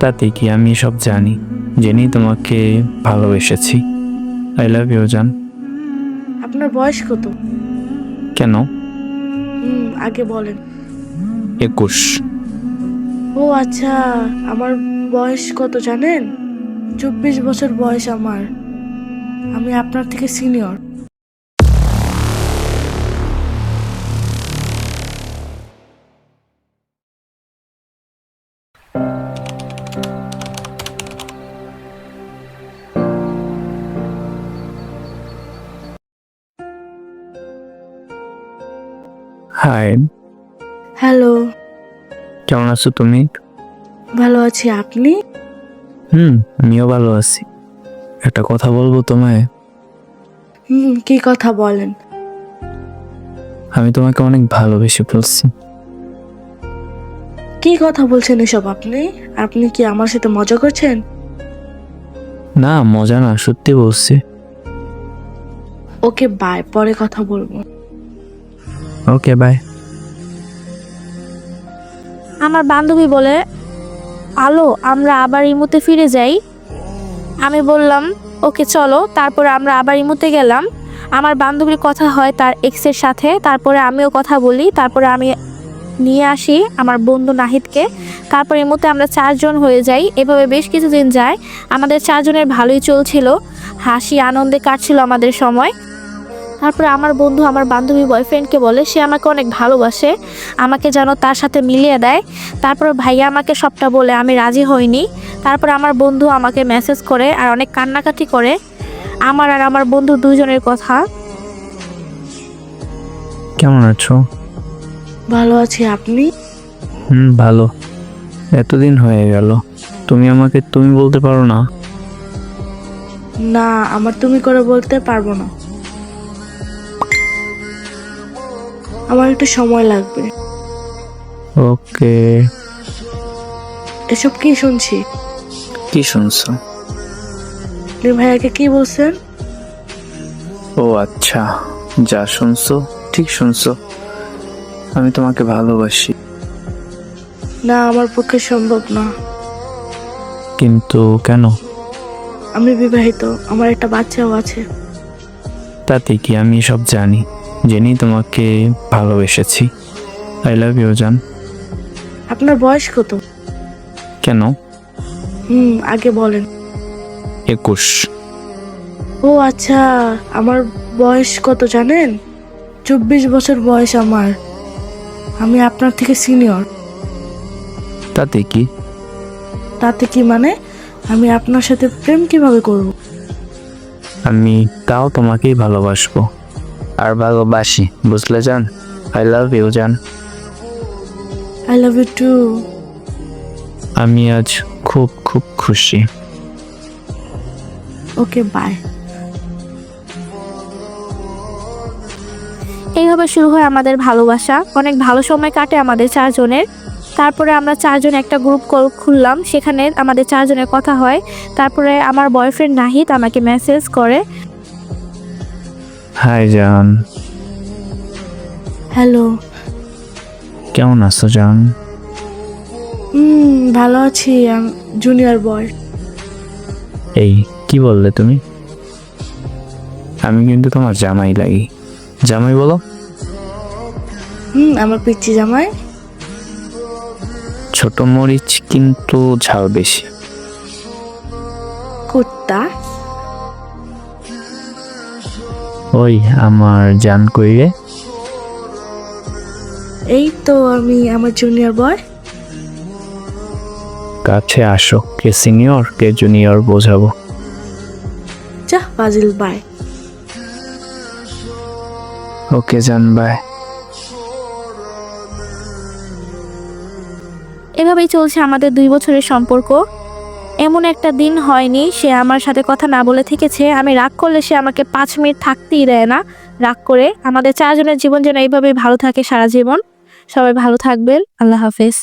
তাতে কি আমি সব জানি? জেনেই তোমাকে ভালোবেসেছি। আই লাভ ইউ জান আপনার বয়স কত? কেন? হুম আগে বলেন। একুশ। ও আচ্ছা আমার বয়স কত জানেন? চব্বিশ বছর বয়স আমার। আমি আপনার থেকে সিনিয়র হাই হ্যালো কেমন আছো তুমি? ভালো আছি আপনি? হুম আমিও ভালো আছি। একটা কথা বলব তোমায়? হুম কি কথা বলেন? আমি তোমাকে অনেক ভালোবেসে ফেলছি কি কথা বলছেন এসব আপনি? আপনি কি আমার সাথে মজা করছেন? না মজা না সত্যি বলছি। ওকে বাই পরে কথা বলব। ওকে বাই আমার বান্ধবী বলে, আলো, আমরা আবার ইমুতে ফিরে যাই। আমি বললাম, ওকে, চলো। তারপর আমরা আবার ইমুতে গেলাম। আমার বান্ধবীর কথা হয় তার এক্সের সাথে। তারপরে আমিও কথা বলি। তারপরে আমি নিয়ে আসি আমার বন্ধু নাহিদকে। তারপর ইমুতে আমরা চারজন হয়ে যাই। এভাবে বেশ কিছুদিন যায়। আমাদের চারজনের ভালোই চলছিল। হাসি, আনন্দে কাটছিল আমাদের সময়। তারপরে আমার বন্ধু আমার বান্ধবী বয়ফ্রেন্ডকে বলে সে আমাকে অনেক ভালোবাসে আমাকে যেন তার সাথে মিলিয়ে দেয়। তারপর ভাইয়া আমাকে সবটা বলে আমি রাজি হইনি। তারপর আমার বন্ধু আমাকে মেসেজ করে আর অনেক কান্নাকাটি করে। আমার আর আমার বন্ধু দুজনের কথা। কেমন আছো? ভালো আছি আপনি? হুম ভালো। এতদিন হয়ে গেল। তুমি আমাকে তুমি বলতে পারো না? না আমার তুমি করে বলতে পারব না। আমার একটু সময় লাগবে। ওকে। এসব কি শুনছি? কি শুনছো? আপনি ভাইয়াকে কি বলছেন? ও আচ্ছা যা শুনছো ঠিক শুনছো। আমি তোমাকে ভালোবাসি। না আমার পক্ষে সম্ভব না। কিন্তু কেন? আমি বিবাহিত আমার একটা বাচ্চাও আছে। তাতে কি আমি সব জানি? জেনেই তোমাকে ভালোবেসেছি। আই লাভ ইউ জান। আপনার বয়স কত? কেন? হুম আগে বলেন। একুশ। ও আচ্ছা আমার বয়স কত জানেন? চব্বিশ বছর বয়স আমার। আমি আপনার থেকে সিনিয়র। তাতে কি? তাতে কি মানে? আমি আপনার সাথে প্রেম কীভাবে করব? আমি তাও তোমাকেই ভালোবাসবো। আর ভালোবাসি বুঝলে জান? আই লাভ ইউ জান। আই লাভ ইউ টু আমি আজ খুব খুব খুশি। ওকে বাই এইভাবে শুরু হয় আমাদের ভালোবাসা। অনেক ভালো সময় কাটে আমাদের চারজনের। তারপরে আমরা চারজন একটা গ্রুপ কল খুললাম। সেখানে আমাদের চারজনের কথা হয়। তারপরে আমার বয়ফ্রেন্ড নাহিদ আমাকে মেসেজ করে। হাই জান হ্যালো কেমন আছো জান হুম ভালো আছি জুনিয়র বয় এই কি বললে তুমি? আমি কিন্তু তোমার জামাই লাগি। জামাই বলো। হুম আমার পিচ্ছি জামাই। ছোট মরিচ কিন্তু ঝাল বেশি। কুত্তা? ওই আমার জান কইরে। এই তো আমি আমার জুনিয়র বয় কাছে আসো কে সিনিয়র কে জুনিয়র বোঝাবো। যা ফাজিল বাই ওকে জান বাই এভাবেই চলছে আমাদের দুই বছরের সম্পর্ক। এমন একটা দিন হয়নি, সে আমার সাথে কথা না বলে থেকেছে। আমি রাগ করলে সে আমাকে পাঁচ মিনিট থাকতেই দেয় না। রাগ করে আমাদের চারজনের জীবন যেন এইভাবে ভালো থাকে সারা জীবন। সবাই ভালো থাকবেন। আল্লাহ হাফেজ।